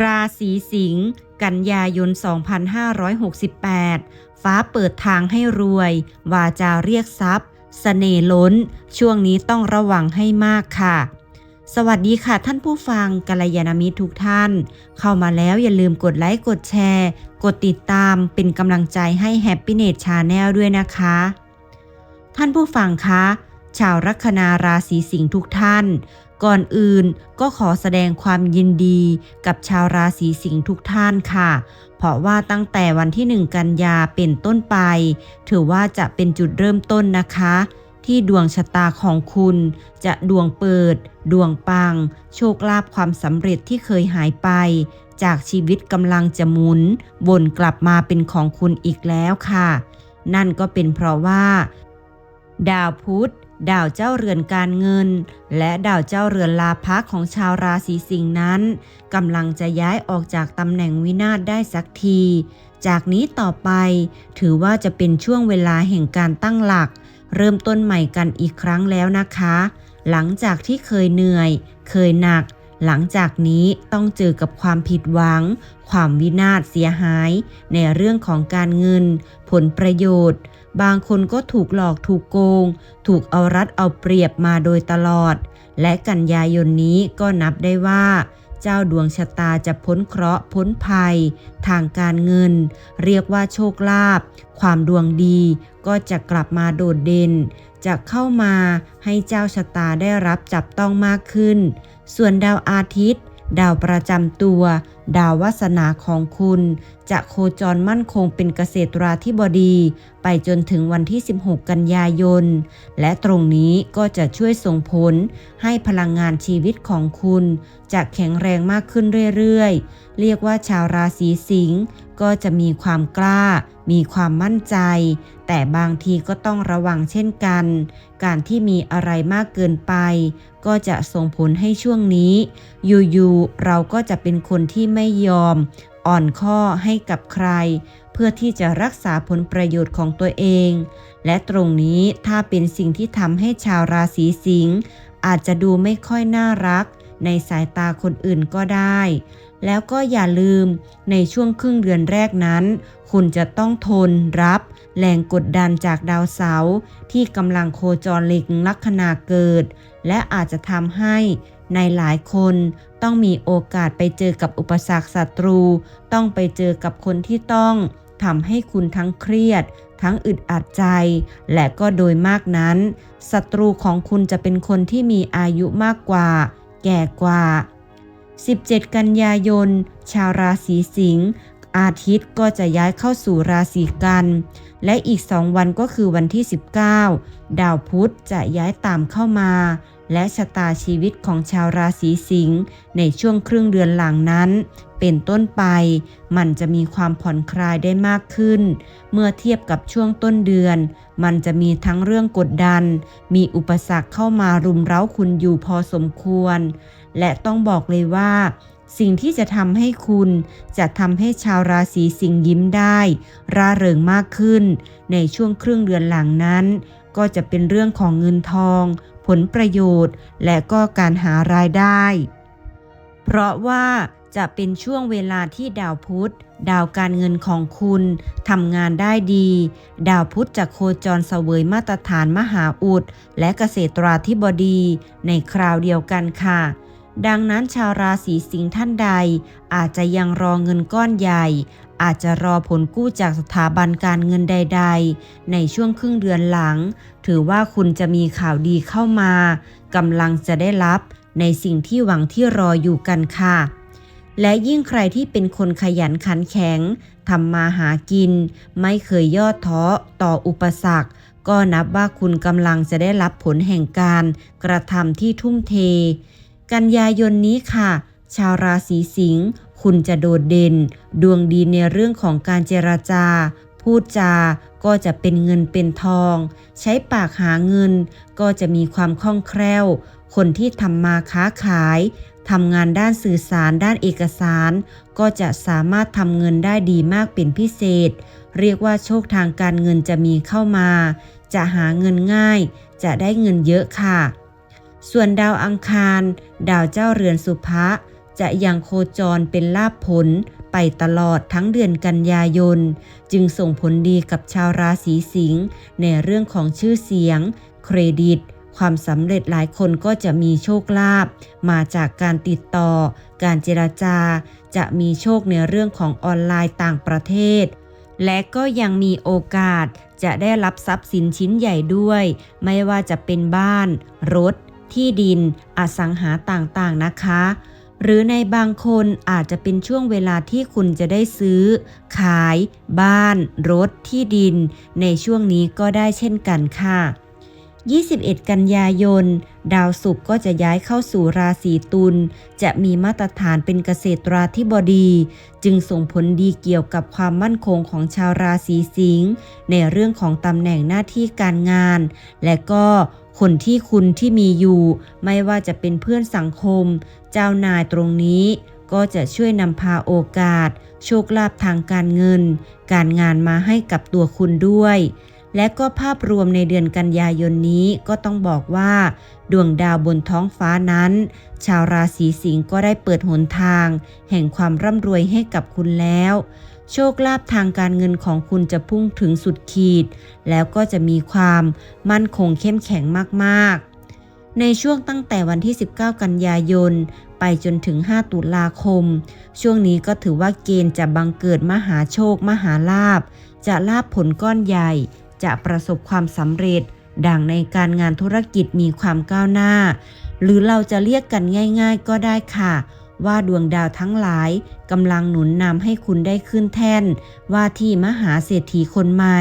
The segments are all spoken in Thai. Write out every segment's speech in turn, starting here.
ราศีสิงห์กันยายน 2568 ฟ้าเปิดทางให้รวย วาจาเรียกทรัพย์เสน่ห์ล้น ช่วงนี้ต้องระวังให้มากค่ะ สวัสดีค่ะท่านผู้ฟังกัลยาณมิตรทุกท่าน เข้ามาแล้วอย่าลืมกดไลค์กดแชร์ กดติดตามเป็นกำลังใจให้ Happy n e t Channel ด้วยนะคะ ท่านผู้ฟังคะชาวลัคนาราศีสิงห์ทุกท่าน ก่อนอื่นก็ขอแสดงความยินดีกับชาวราศีสิงห์ทุกท่านค่ะ เพราะว่าตั้งแต่วันที่ 1 กันยาเป็นต้นไป ถือว่าจะเป็นจุดเริ่มต้นนะคะ ที่ดวงชะตาของคุณจะดวงเปิด ดวงปัง โชคลาภความสำเร็จที่เคยหายไป จากชีวิตกำลังจะหมุนวนกลับมาเป็นของคุณอีกแล้วค่ะ นั่นก็เป็นเพราะว่า ดาวพุธ ดาวเจ้าเรือนการเงิน และดาวเจ้าเรือนลาภะของชาวราศีสิงห์นั้นกำลังจะย้ายออกจากตำแหน่งวินาศได้สักที จากนี้ต่อไป ถือว่าจะเป็นช่วงเวลาแห่งการตั้งหลัก เริ่มต้นใหม่กันอีกครั้งแล้วนะคะ หลังจากที่เคยเหนื่อย เคยหนัก หลังจากนี้ต้องเจอกับความผิดหวัง ความวินาศเสียหาย ในเรื่องของการเงิน ผลประโยชน์ บางคนก็ถูกหลอกถูกโกง ถูกเอารัดเอาเปรียบมาโดยตลอด และกันยายนนี้ก็นับได้ว่าเจ้าดวงชะตาจะพ้นเคราะห์พ้นภัย ทางการเงิน เรียกว่าโชคลาภความดวงดีก็จะกลับมาโดดเด่น จะเข้ามาให้เจ้าชะตาได้รับจับต้องมากขึ้น ส่วนดาวอาทิตย์ ดาวประจำตัวดาววาสนาของคุณ จะโคจรมั่นคงเป็นเกษตราธิบดี ไปจนถึงวันที่ 16 กันยายน และตรงนี้ก็จะช่วยส่งผล ให้พลังงานชีวิตของคุณ จะแข็งแรงมากขึ้นเรื่อยๆ เรียกว่าชาวราศีสิงห์ก็จะมีความกล้า มีความมั่นใจ แต่บางทีก็ต้องระวังเช่นกัน การที่มีอะไรมากเกินไป ก็จะส่งผลให้ช่วงนี้ อยู่ๆเราก็จะเป็นคนที่ไม่ยอม อ่อนข้อให้กับใคร เพื่อที่จะรักษาผลประโยชน์ของตัวเอง และตรงนี้ถ้าเป็นสิ่งที่ทำให้ชาวราศีสิงห์อาจจะดูไม่ค่อยน่ารัก ในสายตาคนอื่นก็ได้ แล้วก็อย่าลืมในช่วงครึ่งเดือนแรกนั้น คุณจะต้องทนรับแรงกดดันจากดาวเสาร์ที่กำลังโคจรเล็งลัคนาเกิด และอาจจะทำให้ ในหลายคนต้องมีโอกาสไปเจอกับอุปสรรคศัตรู ต้องไปเจอกับคนที่ต้องทำให้คุณทั้งเครียด ทั้งอึดอัดใจ และก็โดยมากนั้นศัตรูของคุณจะเป็นคนที่มีอายุมากกว่า แก่กว่า 17 กันยายน ชาวราศีสิงห์อาทิตย์ก็จะย้ายเข้าสู่ราศีกัน และอีกสองวันก็คือวันที่ 19 ดาวพุธจะย้ายตามเข้ามา และชะตาชีวิตของชาวราศีสิงห์ในช่วงครึ่งเดือนหลังนั้น เป็นต้นไป มันจะมีความผ่อนคลายได้มากขึ้น เมื่อเทียบกับช่วงต้นเดือน มันจะมีทั้งเรื่องกดดัน มีอุปสรรคเข้ามารุมเร้าคุณอยู่พอสมควร และต้องบอกเลยว่าสิ่งที่จะทำให้คุณจะทำให้ชาวราศีสิงห์ยิ้มได้ ร่าเริงมากขึ้น ในช่วงครึ่งเดือนหลังนั้น ก็จะเป็นเรื่องของเงินทอง ผลประโยชน์ และก็การหารายได้ เพราะว่าจะเป็นช่วงเวลาที่ดาวพุธ ดาวการเงินของคุณทำงานได้ดี ดาวพุธจะโคจรเสวยมาตรฐานมหาอุด และเกษตราธิบดีในคราวเดียวกันค่ะ ดังนั้นชาวราศีสิงห์ท่านใด อาจจะยังรอเงินก้อนใหญ่ อาจจะรอผลกู้จากสถาบันการเงินใด ๆ ในช่วงครึ่งเดือนหลัง ถือว่าคุณจะมีข่าวดีเข้ามากำลังจะได้รับในสิ่งที่หวังที่รออยู่กันค่ะ และยิ่งใครที่เป็นคนขยันขันแข็งทำมาหากิน ไม่เคยย่อท้อต่ออุปสรรค ก็นับว่าคุณกำลังจะได้รับผลแห่งการกระทำที่ทุ่มเท กันยายนนี้ค่ะ ชาวราศีสิงห์ คุณจะโดดเด่น ดวงดีในเรื่องของการเจรจา พูดจาก็จะเป็นเงินเป็นทอง ใช้ปากหาเงิน ก็จะมีความคล่องแคล่ว คนที่ทำมาค้าขายทำงานด้านสื่อสารด้านเอกสาร ก็จะสามารถทำเงินได้ดีมากเป็นพิเศษ เรียกว่าโชคทางการเงินจะมีเข้ามา จะหาเงินง่าย จะได้เงินเยอะค่ะ ส่วนดาวอังคาร ดาวเจ้าเรือนสุภะ จะยังโคจรเป็นลาภผลไปตลอดทั้งเดือนกันยายน จึงส่งผลดีกับชาวราศีสิงห์ในเรื่องของชื่อเสียง เครดิต ความสำเร็จหลายคนก็จะมีโชคลาภมาจากการติดต่อ การเจรจา จะมีโชคในเรื่องของออนไลน์ต่างประเทศ และก็ยังมีโอกาสจะได้รับทรัพย์สินชิ้นใหญ่ด้วย ไม่ว่าจะเป็นบ้าน รถ ที่ดิน อสังหาต่างๆนะคะ หรือในบางคนอาจจะเป็นช่วงเวลาที่คุณจะได้ซื้อ ขาย บ้าน รถ ที่ดิน ในช่วงนี้ก็ได้เช่นกันค่ะ 21 กันยายน ดาวศุกร์ก็จะย้ายเข้าสู่ราศีตุล จะมีมาตรฐานเป็นเกษตราธิบดี จึงส่งผลดีเกี่ยวกับความมั่นคงของชาวราศีสิงห์ในเรื่องของตำแหน่งหน้าที่การงาน และก็คนที่คุณที่มีอยู่ ไม่ว่าจะเป็นเพื่อนสังคม เจ้านายตรงนี้ก็จะช่วยนำพาโอกาส โชคลาภทางการเงิน การงานมาให้กับตัวคุณด้วย และก็ภาพรวมในเดือนกันยายนนี้ก็ต้องบอกว่า ดวงดาวบนท้องฟ้านั้น ชาวราศีสิงห์ก็ได้เปิดหนทาง แห่งความร่ำรวยให้กับคุณแล้ว โชคลาภทางการเงินของคุณจะพุ่งถึงสุดขีด แล้วก็จะมีความมั่นคงเข้มแข็งมากๆ ในช่วงตั้งแต่วันที่ 19 กันยายน ไปจนถึง 5 ตุลาคม ช่วงนี้ก็ถือว่าเกณฑ์จะบังเกิดมหาโชคมหาลาภจะลาบผลก้อนใหญ่ จะประสบความสำเร็จ ดังในการงานธุรกิจมีความก้าวหน้า หรือเราจะเรียกกันง่าย ๆ ก็ได้ค่ะ ว่าดวงดาวทั้งหลายกำลังหนุนนำให้คุณได้ขึ้นแท่น ว่าที่มหาเศรษฐีคนใหม่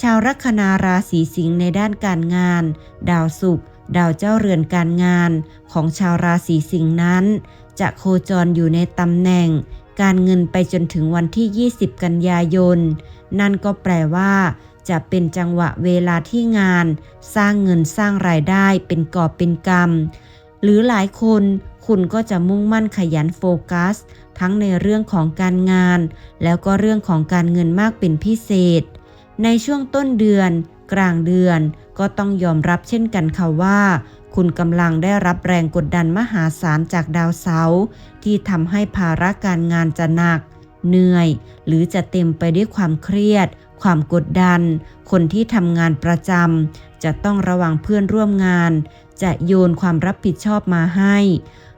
ชาวลัคนาราศีสิงห์ในด้านการงาน ดาวศุกร์ดาวเจ้าเรือนการงานของชาวราศีสิงห์นั้น จะโคจรอยู่ในตำแหน่ง การเงินไปจนถึงวันที่ 20 กันยายน นั่นก็แปลว่า จะเป็นจังหวะเวลาที่งาน สร้างเงินสร้างรายได้เป็นกอบเป็นกำหรือหลายคนคุณก็จะมุ่งมั่นขยันโฟกัส ทั้งในเรื่องของการงาน แล้วก็เรื่องของการเงินมากเป็นพิเศษ ในช่วงต้นเดือน กลางเดือนก็ต้องยอมรับเช่นกันค่ะว่า คุณกำลังได้รับแรงกดดันมหาศาลจากดาวเสาร์ที่ทำให้ภาระการงานจะหนัก เหนื่อย หรือจะเต็มไปด้วยความเครียด ความกดดัน คนที่ทำงานประจำจะต้องระวังเพื่อนร่วมงาน จะโยนความรับผิดชอบมาให้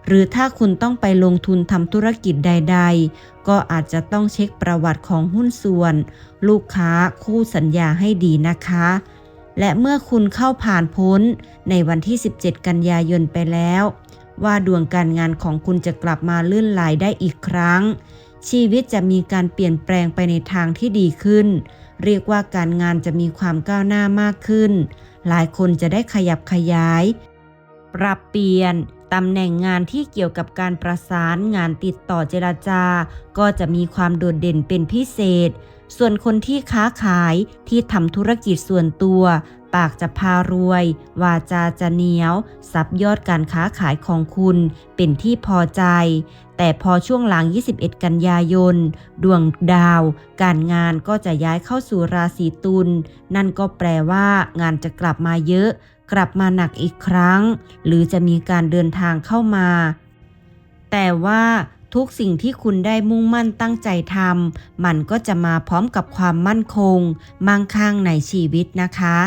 หรือถ้าคุณต้องไปลงทุนทำธุรกิจใด ๆ ก็อาจจะต้องเช็คประวัติของหุ้นส่วน ลูกค้าคู่สัญญาให้ดีนะคะ และเมื่อคุณเข้าผ่านพ้นในวันที่ 17 กันยายนไปแล้ว ว่าดวงการงานของคุณจะกลับมาลื่นไหลได้อีกครั้ง ชีวิตจะมีการเปลี่ยนแปลงไปในทางที่ดีขึ้น เรียกว่าการงานจะมีความก้าวหน้ามากขึ้น หลายคนจะได้ขยับขยาย ปรับเปลี่ยนตำแหน่งงานที่เกี่ยวกับการประสานงานติดต่อเจรจาก็จะมีความโดดเด่นเป็นพิเศษ ส่วนคนที่ค้าขายที่ทำธุรกิจส่วนตัว ปากจะพารวย วาจาจะเหนียวซับยอดการค้าขายของคุณเป็นที่พอใจ แต่พอช่วงหลัง 21 กันยายน ดวงดาว การงานก็จะย้ายเข้าสู่ราศีตุลนั่นก็แปลว่างานจะกลับมาเยอะ กลับมาหนักอีกครั้ง หรือจะมีการเดินทางเข้ามา แต่ว่า ทุกสิ่งที่คุณได้มุ่งมั่นตั้งใจทำมันก็จะมาพร้อมกับความมั่นคง มั่งคั่งในชีวิตนะคะ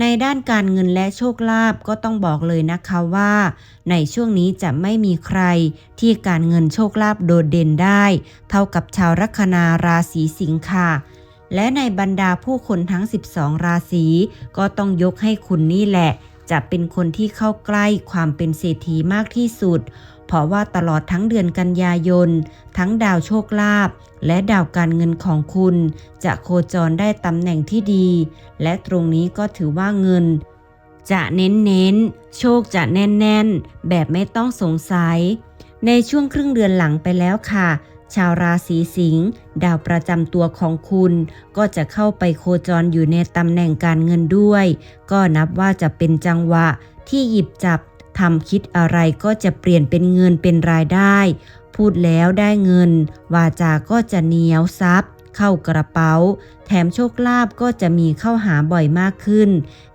ในด้านการเงินและโชคลาภก็ต้องบอกเลยนะคะว่า ในช่วงนี้จะไม่มีใครที่การเงินโชคลาภโดดเด่นได้ เท่ากับชาวลัคนาราศีสิงค์ค่ะและในบรรดาผู้คนทั้ง 12 ราศีก็ต้องยกให้คุณนี่แหละ จะเป็นคนที่เข้าใกล้ความเป็นเศรษฐีมากที่สุด เพราะว่าตลอดทั้งเดือนกันยายน ทั้งดาวโชคลาภและดาวการเงินของคุณ จะโคจรได้ตำแหน่งที่ดี และตรงนี้ก็ถือว่าเงิน จะเน้นเน้นๆโชคจะแน่นแน่น ๆ แบบไม่ต้องสงสัย ในช่วงครึ่งเดือนหลังไปแล้วค่ะชาวราศีสิงห์ดาวประจำตัวของคุณ ก็จะเข้าไปโคจรอยู่ในตำแหน่งการเงินด้วย ก็นับว่าจะเป็นจังหวะที่หยิบจับ ทำคิดอะไรก็จะเปลี่ยนเป็นเงินเป็นรายได้ พูดแล้วได้เงิน วาจาก็จะเหนียวซับเข้ากระเป๋า แถมโชคลาภก็จะมีเข้าหาบ่อยมากขึ้น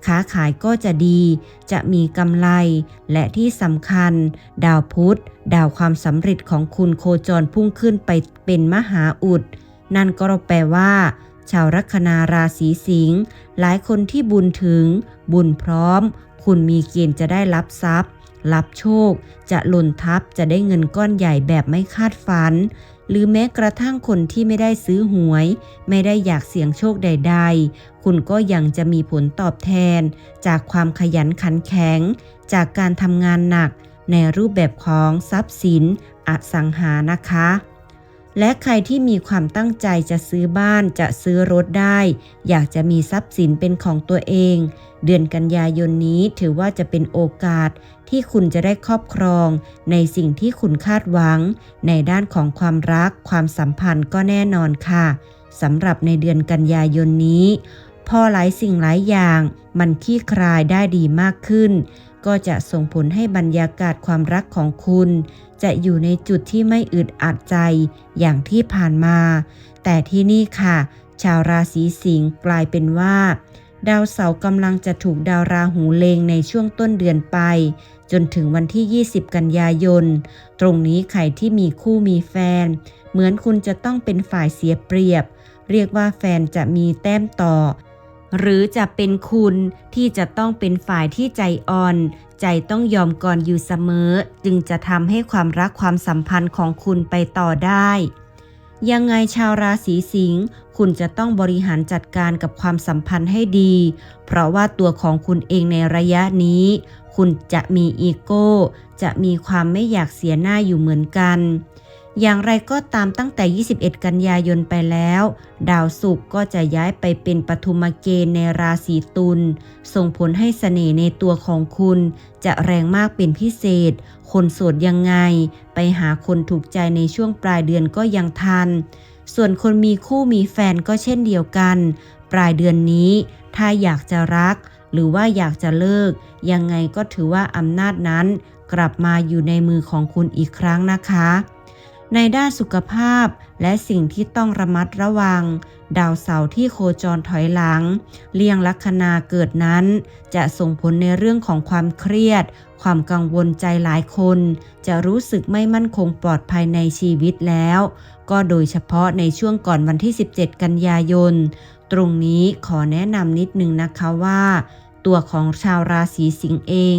ค้าขายก็จะดี จะมีกำไร และที่สำคัญ ดาวพุธ ดาวความสำเร็จของคุณโคจรพุ่งขึ้นไปเป็นมหาอุด นั่นก็แปลว่า ชาวลัคนาราศีสิงห์หลายคนที่บุญถึง บุญพร้อม คุณมีเกณฑ์จะได้รับทรัพย์ รับโชค จะหล่นทับจะได้เงินก้อนใหญ่แบบไม่คาดฝัน หรือแม้กระทั่งคนที่ไม่ได้ซื้อหวย ไม่ได้อยากเสี่ยงโชคใด ๆ คุณก็ยังจะมีผลตอบแทน จากความขยันขันแข็ง จากการทำงานหนัก ในรูปแบบของทรัพย์สิน อสังหานะคะ และใครที่มีความตั้งใจจะซื้อบ้านจะซื้อรถได้ อยากจะมีทรัพย์สินเป็นของตัวเอง เดือนกันยายนนี้ถือว่าจะเป็นโอกาสที่คุณจะได้ครอบครองในสิ่งที่คุณคาดหวัง ในด้านของความรักความสัมพันธ์ก็แน่นอนค่ะสำหรับในเดือนกันยายนนี้ พอหลายสิ่งหลายอย่าง มันขี้คลายได้ดีมากขึ้น ก็จะส่งผลให้บรรยากาศความรักของคุณ จะอยู่ในจุดที่ไม่อึดอัดใจอย่างที่ผ่านมา แต่ที่นี่ค่ะ ชาวราศีสิงห์กลายเป็นว่า ดาวเสาร์กำลังจะถูกดาวราหูเลงในช่วงต้นเดือนไป จนถึงวันที่ 20 กันยายน ตรงนี้ใครที่มีคู่มีแฟน เหมือนคุณจะต้องเป็นฝ่ายเสียเปรียบ เรียกว่าแฟนจะมีแต้มต่อหรือจะเป็นคุณที่จะต้องเป็นฝ่ายที่ใจอ่อน ใจต้องยอมก่อนอยู่เสมอ จึงจะทำให้ความรักความสัมพันธ์ของคุณไปต่อได้ ยังไงชาวราศีสิงห์คุณจะต้องบริหารจัดการกับความสัมพันธ์ให้ดี เพราะว่าตัวของคุณเองในระยะนี้ คุณจะมีอีโก้ จะมีความไม่อยากเสียหน้าอยู่เหมือนกัน อย่างไรก็ตามตั้งแต่ 21 กันยายนไปแล้ว ดาวศุกร์ก็จะย้ายไปเป็นปฐุมเกณฑ์ในราศีตุล ส่งผลให้เสน่ห์ในตัวของคุณ จะแรงมากเป็นพิเศษ คนโสดยังไง ไปหาคนถูกใจในช่วงปลายเดือนก็ยังทัน ส่วนคนมีคู่มีแฟนก็เช่นเดียวกัน ปลายเดือนนี้ ถ้าอยากจะรัก หรือว่าอยากจะเลิก ยังไงก็ถือว่าอำนาจนั้น กลับมาอยู่ในมือของคุณอีกครั้งนะคะ ในด้านสุขภาพและสิ่งที่ต้องระมัดระวัง ดาวเสาร์ที่โคจรถอยหลัง เลี่ยงลัคนาเกิดนั้น จะส่งผลในเรื่องของความเครียด ความกังวลใจหลายคน จะรู้สึกไม่มั่นคงปลอดภัยในชีวิตแล้ว ก็โดยเฉพาะในช่วงก่อนวันที่ 17 กันยายน ตรงนี้ขอแนะนำนิดนึงนะคะว่าตัวของชาวราศีสิงห์เอง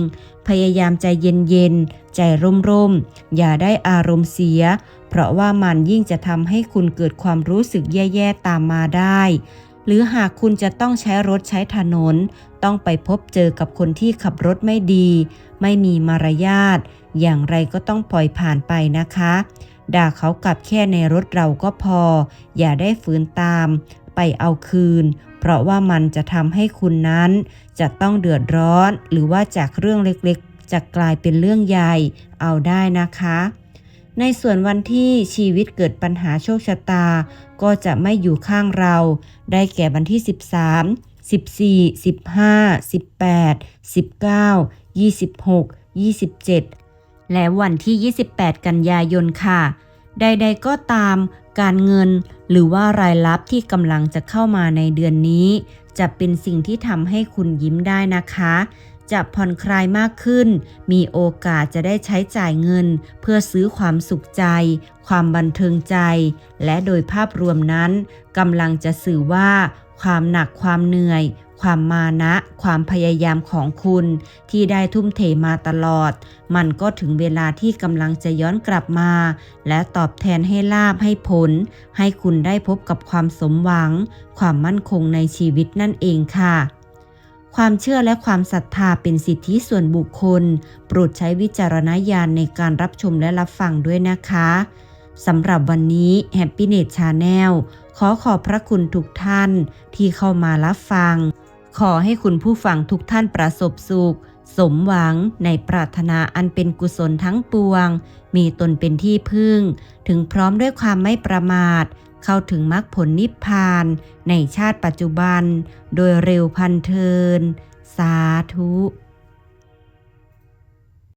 พยายามใจเย็นๆ ใจร่มๆ อย่าได้อารมณ์เสีย เพราะว่ามันยิ่งจะทำให้คุณเกิดความรู้สึกแย่ๆตามมาได้ หรือหากคุณจะต้องใช้รถใช้ถนน ต้องไปพบเจอกับคนที่ขับรถไม่ดี ไม่มีมารยาท อย่างไรก็ต้องปล่อยผ่านไปนะคะ ด่าเขากลับแค่ในรถเราก็พอ อย่าได้ฝืนตาม ไปเอาคืน เพราะว่ามันจะทำให้คุณนั้น จะต้องเดือดร้อน หรือว่าจากเรื่องเล็กๆจะกลายเป็นเรื่องใหญ่ เอาได้นะคะ ในส่วนวันที่ชีวิตเกิดปัญหาโชคชะตา ก็จะไม่อยู่ข้างเรา ได้แก่วันที่ 13 14 15 18 19 26 27 และวันที่ 28 กันยายนค่ะ ใด ๆ ก็ตามการเงินหรือว่ารายรับที่กำลังจะเข้ามาในเดือนนี้ จะเป็นสิ่งที่ทำให้คุณยิ้มได้นะคะ จะผ่อนคลายมากขึ้น มีโอกาสจะได้ใช้จ่ายเงิน เพื่อซื้อความสุขใจ ความบันเทิงใจ และโดยภาพรวมนั้นกำลังจะสื่อว่า ความหนักความเหนื่อย ความมานะ ความพยายามของคุณ ที่ได้ทุ่มเทมาตลอด มันก็ถึงเวลาที่กำลังจะย้อนกลับมา และตอบแทนให้ลาบให้ผล ให้คุณได้พบกับความสมหวัง ความมั่นคงในชีวิตนั่นเองค่ะ ความเชื่อและความศรัทธาเป็นสิทธิส่วนบุคคล โปรดใช้วิจารณญาณในการรับชมและรับฟังด้วยนะคะสำหรับวันนี้ Happiness Channel ขอขอบพระคุณทุกท่านที่เข้ามารับฟัง ขอให้คุณผู้ฟังทุกท่านประสบสุข สมหวังในปรารถนาอันเป็นกุศลทั้งปวง มีตนเป็นที่พึ่ง ถึงพร้อมด้วยความไม่ประมาท เข้าถึงมรรคผลนิพพานในชาติปัจจุบัน โดยเร็วพันเทิน สาธุ